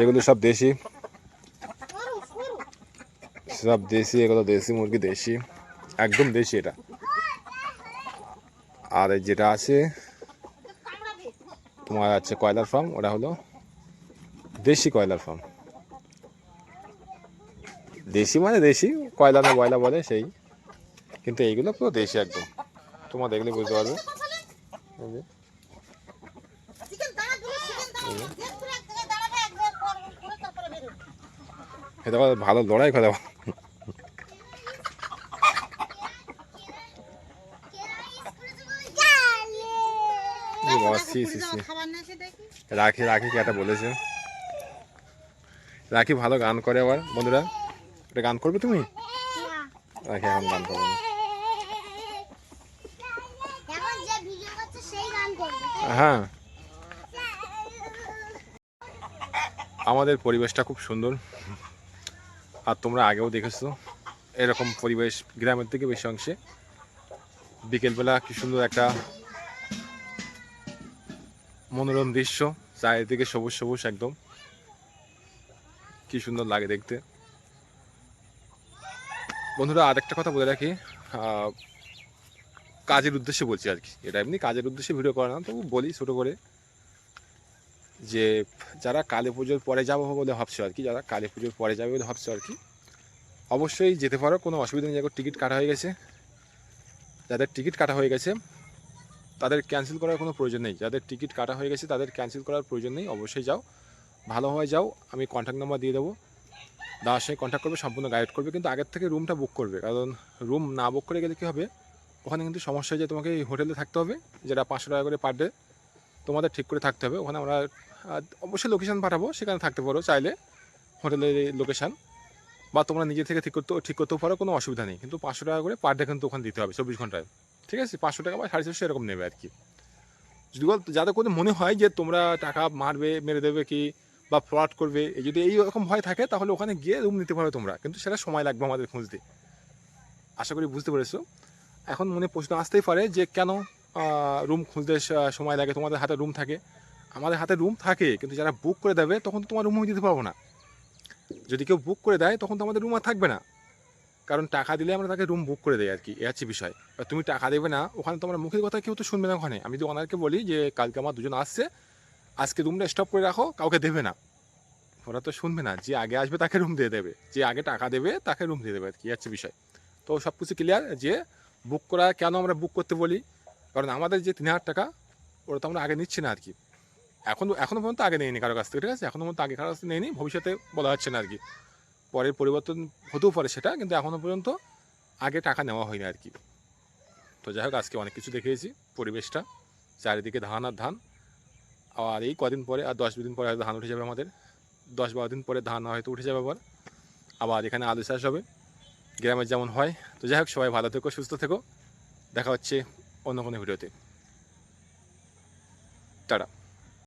এগুলো সব দেশি। সব দেশি, এগুলো দেশি মুরগি, দেশি। একদম দেশি এটা। আর যেটা আছে, তোমার আছে কয়লার ফার্ম ওটা হলো দেশি কয়লার ফার্ম দেশি মানে দেশি, কয়লা না বয়লা বলে সেই। কিন্তু এইগুলো পুরো দেশি একদম। তোমার দেখলে বুঝতে পারবে। এটা ভালো লড়াই করে রাখি রাখি কি একটা বলেছে। রাখি ভালো গান করে আবার বন্ধুরা। এটা গান করবে তুমি? রাখি এখন গান করবে। হ্যাঁ। আমাদের পরিবেশটা খুব সুন্দর। আর তোমরা আগেও দেখেছ। এরকম পরিবেশ গ্রামের থেকে বেশি অংশে। বিকেলবেলা কি সুন্দর একটা মনোরম দৃশ্য, চারিদিকে সবুজ সবুজ একদম। কি সুন্দর লাগে দেখতে। বন্ধুরা, আরেকটা কথা বলে রাখি। কাজের উদ্দেশ্যে বলছি আর কি। এটা এমনি কাজের উদ্দেশ্যে ভিডিও করা না, তবু বলি ছোটো করে। যে যারা কালী পুজোর পরে যাব বলে ভাবছ আর কি, যারা কালী পুজোর পরে যাবে বলে ভাবছ আর কি, অবশ্যই যেতে পারো, কোনো অসুবিধা নেই। টিকিট কাটা হয়ে গেছে। যাদের টিকিট কাটা হয়ে গেছে, তাদের ক্যান্সেল করার কোনো প্রয়োজন নেই। যাদের টিকিট কাটা হয়ে গেছে, তাদের ক্যান্সেল করার প্রয়োজন নেই। অবশ্যই যাও। ভালোভাবে যাও। আমি কন্ট্যাক্ট নাম্বার দিয়ে দেবো। দাদার সঙ্গে কন্ট্যাক্ট করবে, সম্পূর্ণ গাইড করবে। কিন্তু আগের থেকে রুমটা বুক করবে। কারণ রুম না বুক করে গেলে কী হবে? ওখানে কিন্তু সমস্যা যায়। তোমাকে এই হোটেলে থাকতে হবে, যেটা পাঁচশো টাকা করে পার ডে তোমাদের ঠিক করে থাকতে হবে। ওখানে আমরা অবশ্যই লোকেশান পাঠাবো, সেখানে থাকতে পারো চাইলে, হোটেলের লোকেশান বা তোমরা নিজে থেকে ঠিক করতে, ঠিক করতেও পারো, কোনো অসুবিধা নেই। কিন্তু পাঁচশো টাকা করে পার ডে কিন্তু ওখানে দিতে হবে চব্বিশ ঘন্টায়। ঠিক আছে? পাঁচশো টাকা বা সাড়ে চারশো এরকম নেবে আর কি। যদি বল, যাদের কোনো মনে হয় যে তোমরা টাকা মারবে, মেরে দেবে কি বা ফ্রড করবে এই যদি এই রকম ভয় থাকে, তাহলে ওখানে গিয়ে রুম নিতে পারো তোমরা। কিন্তু সেটা সময় লাগবে আমাদের খুঁজতে। আশা করি বুঝতে পেরেছ। এখন মনে প্রশ্ন আসতেই পারে যে কেন রুম খুঁজতে সময় লাগে, তোমাদের হাতে রুম থাকে। আমাদের হাতে রুম থাকে, কিন্তু যারা বুক করে দেবে, তখন তো তোমার রুম আমি দিতে পারব না। যদি কেউ বুক করে দেয়, তখন তো আমাদের রুম আর থাকবে না। কারণ টাকা দিলে আমরা তাকে রুম বুক করে দেয় আর কি, এ হচ্ছে বিষয়। এবার তুমি টাকা দেবে না, ওখানে তোমার মুখের কথা কেউ তো শুনবে না ওখানে। আমি যদি ওনারকে বলি যে, কালকে আমার দুজন আসছে, আজকে রুমটা স্টপ করে রাখো, কাউকে দেবে না। ওরা তো শুনবে না, যে আগে আসবে তাকে রুম দিয়ে দেবে। যে আগে টাকা দেবে, তাকে রুম দিয়ে দেবে আর কি হচ্ছে বিষয়। তো সব কিছু ক্লিয়ার যে বুক করা কেন আমরা বুক করতে বলি? কারণ আমাদের যে তিন হাজার টাকা, ওটা তো আমরা আগে নিচ্ছি না আর কি এখন এখনও পর্যন্ত আগে নেয়নি কারও কাছ থেকে, ঠিক আছে? এখনও পর্যন্ত আগে কারও কাছ নেয়নি ভবিষ্যতে বলা হচ্ছে না আর কি পরের পরিবর্তন হতেও পারে সেটা, কিন্তু এখনও পর্যন্ত আগে টাকা নেওয়া হয়নি আর কি তো যাই হোক, আজকে অনেক কিছু দেখিয়েছি, পরিবেশটা, চারিদিকে ধান আর ধান। আর এই কদিন পরে, আর দশ দিন পরে হয়তো ধান উঠে যাবে আমাদের। দশ বারো দিন পরে ধান হয়তো উঠে যাবে আবার। আবার এখানে আলু চাষ হবে গ্রামের যেমন হয়। তো যাই হোক, সবাই ভালো থেকো, সুস্থ থেকো। দেখা হচ্ছে 女の子に触れて。たら。